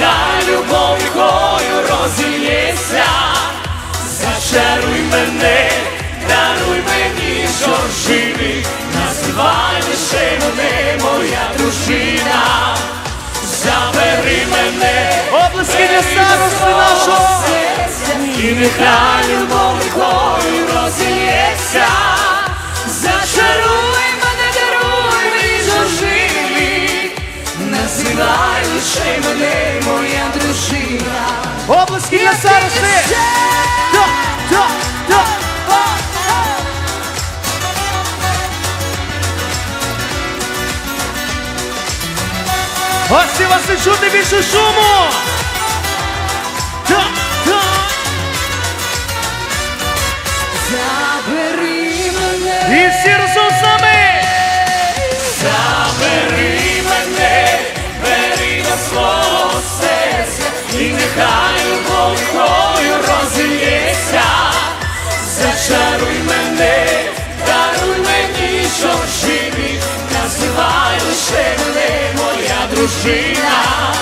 нехай любов рікою розільється, зачаруй мене, даруй мені жоржини, називай лише мене моя дружина, забери мене, Облески для старости нашого. і нехай любов рікою розільється, називай мене моя дружина. Облески на да, да. Гості вас не чути більше шуму. Нехай волною рікою зачаруй мене, даруй мені жоржини, називай лише мене моя дружина,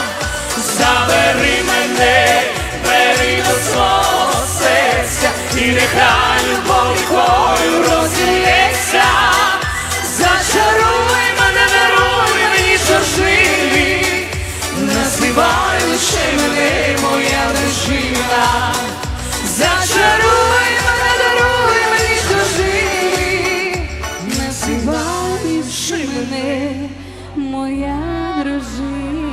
забери мене, бери до свого серця, і нехай моя дружина.